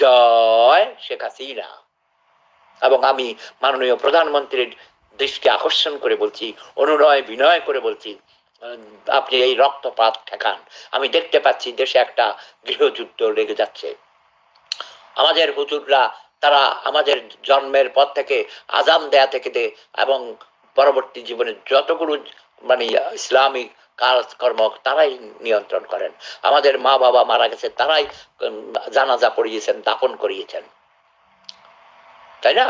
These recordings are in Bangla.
জয় শেখ হাসিনা। এবং আমি মাননীয় প্রধানমন্ত্রীর দৃষ্টি আকর্ষণ করে বলছি, অনুনয় বিনয় করে বলছি আপনি এই রক্তপাত ঠেকান। আমি দেখতে পাচ্ছি দেশে একটা গৃহযুদ্ধ লেগে যাচ্ছে। আমাদের হুজুররা, তারা আমাদের জন্মের পর থেকে আজাম দেয়া থেকে দে এবং পরবর্তী জীবনে যতগুলো মানে ইসলামিক কাজকর্ম তারাই নিয়ন্ত্রণ করেন। আমাদের মা বাবা মারা গেছে, তারাই জানাজা পড়িয়েছেন দাপন করিয়েছেন। তাই না?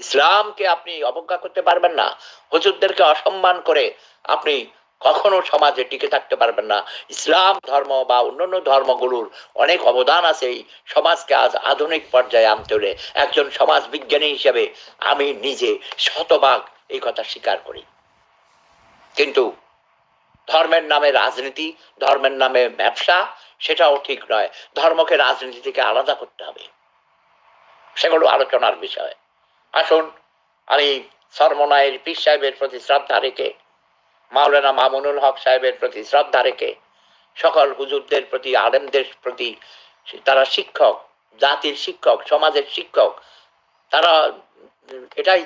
ইসলামকে আপনি অবজ্ঞা করতে পারবেন না। হজুরদেরকে অসম্মান করে আপনি কখনো সমাজে টিকে থাকতে পারবেন না। ইসলাম ধর্ম বা অন্যান্য ধর্মগুলোর অনেক অবদান আছে এই সমাজকে আজ আধুনিক পর্যায়ে আনতে হলে। একজন সমাজ বিজ্ঞানী হিসেবে আমি নিজে শতভাগ এই কথা স্বীকার করি। কিন্তু ধর্মের নামে রাজনীতি, ধর্মের নামে ব্যবসা, সেটাও ঠিক নয়। ধর্মকে রাজনীতি থেকে আলাদা করতে হবে। সেগুলো আলোচনার বিষয়। আসুন, আমি সরমনায়ের পীর সাহেবের প্রতি শ্রদ্ধা রেখে, মাওলানা মামুনুল হক সাহেবের প্রতি শ্রদ্ধা রেখে, সকল হুজুরদের প্রতি, আলেমদের প্রতি, তারা শিক্ষক, জাতির শিক্ষক, সমাজের শিক্ষক, তারা এটাই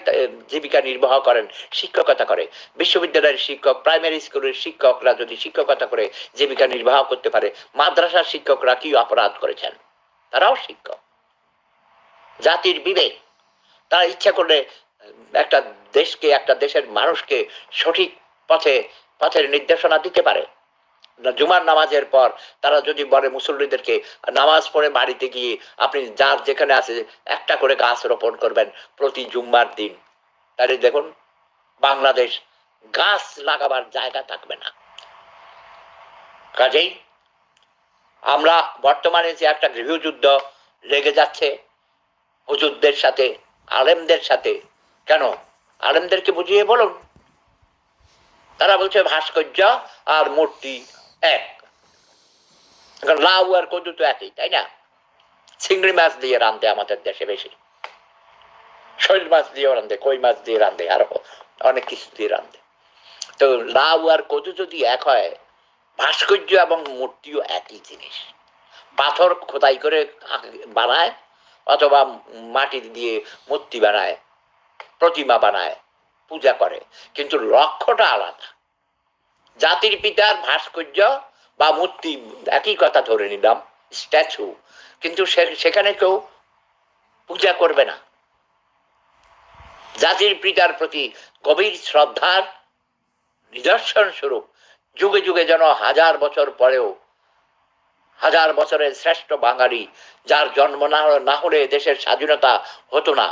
জীবিকা নির্বাহ করেন, শিক্ষকতা করে। বিশ্ববিদ্যালয়ের শিক্ষক প্রাইমারি স্কুলের শিক্ষকরা যদি শিক্ষকতা করে, জীবিকা নির্বাহ করতে পারে, মাদ্রাসার শিক্ষকরা কি অপরাধ করেছেন? তারাও শিক্ষক। জাতির বিবেক। তারা ইচ্ছা করলে, একটা দেশকে, একটা দেশের মানুষকে সঠিক পথে, পথের নির্দেশনা দিতে পারে। জুমার নামাজের পর তারা যদি বলে মুসল্লিদেরকে, নামাজ পড়ে বাড়িতে গিয়ে আপনি যার যেখানে আছে একটা করে গাছ রোপণ করবেন প্রতি জুম্মার দিন। তাহলে দেখুন, বাংলাদেশ গাছ লাগাবার জায়গা থাকবে না। কাজেই আমরা বর্তমানে যে একটা গৃহযুদ্ধ লেগে যাচ্ছে, হুজুরদের সাথে, আলেমদের সাথে, কেন? আলেমদেরকে বুঝিয়ে বলুন। তারা বলছে ভাস্কর্য আর মূর্তি এক লাউ আর কদু তো একই তাই না চিংড়ি মাছ দিয়ে রান্ধে আমাদের দেশে বেশি মাছ দিয়েও রান্ধে কই মাছ দিয়ে রান্ধে আর অনেক কিছু দিয়ে রান্ধে তো লাউ আর কদু যদি এক হয় ভাস্কর্য এবং মূর্তিও একই জিনিস পাথর খোদাই করে বানায় অথবা মাটি দিয়ে মূর্তি বানায় প্রতিমা বানায় পূজা করে কিন্তু লক্ষ্যটা আলাদা জাতির পিতার ভাস্কর্য বা মূর্তি, একই কথা ধরে নিলাম, স্ট্যাচু। কিন্তু সেখানে কেউ পূজা করবে না। জাতির পিতার প্রতি গভীর শ্রদ্ধার নিদর্শন স্বরূপ যুগে যুগে যেন হাজার বছর পরেও, হাজার বছরের শ্রেষ্ঠ বাঙালি, যার জন্ম না হলে দেশের স্বাধীনতা হতো না।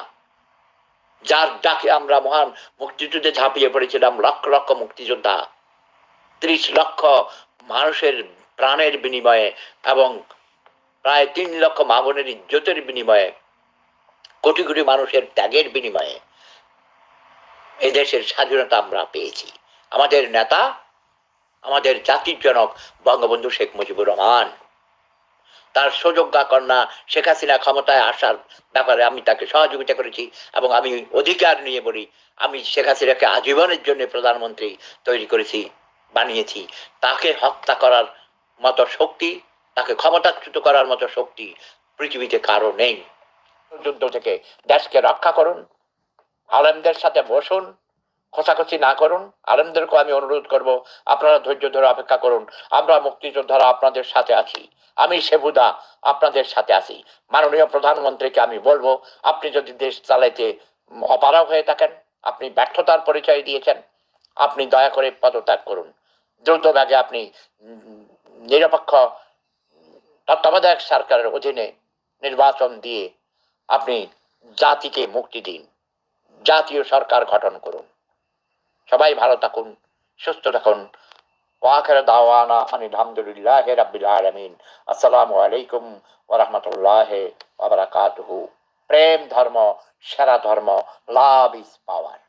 যার ডাকে আমরা মহান মুক্তিযুদ্ধে ঝাঁপিয়ে পড়েছিলাম, লক্ষ লক্ষ মুক্তিযোদ্ধা। ত্রিশ লক্ষ মানুষের প্রাণের বিনিময়ে এবং প্রায় তিন লক্ষ মা বোনের ইজ্জতের বিনিময়ে, কোটি কোটি মানুষের ত্যাগের বিনিময়ে এদেশের স্বাধীনতা আমরা পেয়েছি। আমাদের নেতা, আমাদের জাতির জনক বঙ্গবন্ধু শেখ মুজিবুর রহমান। তার সুযোগ্যা কন্যা শেখ হাসিনা ক্ষমতায় আসার ব্যাপারে আমি তাকে সহযোগিতা করেছি এবং আমি অধিকার নিয়ে বলি, আমি শেখ হাসিনাকে আজীবনের জন্য প্রধানমন্ত্রী তৈরি করেছি। বানিয়েছি। তাকে হত্যা করার মতো শক্তি, তাকে ক্ষমতাচ্যুত করার মতো শক্তি পৃথিবীতে কারও নেই। যুদ্ধ থেকে দেশকে রক্ষা করুন, আলেমদের সাথে বসুন, খোঁচাখুচি না করুন। আলেমদেরকেও আমি অনুরোধ করব, আপনারা ধৈর্য ধরে অপেক্ষা করুন। আমরা মুক্তিযোদ্ধারা আপনাদের সাথে আছি। আমি সেবুদা, আপনাদের সাথে আছি। মাননীয় প্রধানমন্ত্রীকে আমি বলব, আপনি যদি দেশ চালাইতে অপারগ হয়ে থাকেন, আপনি ব্যর্থতার পরিচয় দিয়েছেন, আপনি দয়া করে পদত্যাগ করুন। দ্রুত ব্যাগে আপনি নিরপেক্ষ তত্ত্বাবধায়ক সরকারের অধীনে নির্বাচন দিয়ে আপনি জাতিকে মুক্তি দিন, জাতীয় সরকার গঠন করুন। সবাই ভালো থাকুন, সুস্থ থাকুন। ওয়াখের দাওয়ানা আলহামদুলিল্লাহ রাব্বিল আলামিন। আসসালামু আলাইকুম ওয়া রাহমাতুল্লাহ ওয়া বারাকাতুহু। প্রেম ধর্ম, সেরা ধর্ম, লাভ ইজ পাওয়ার।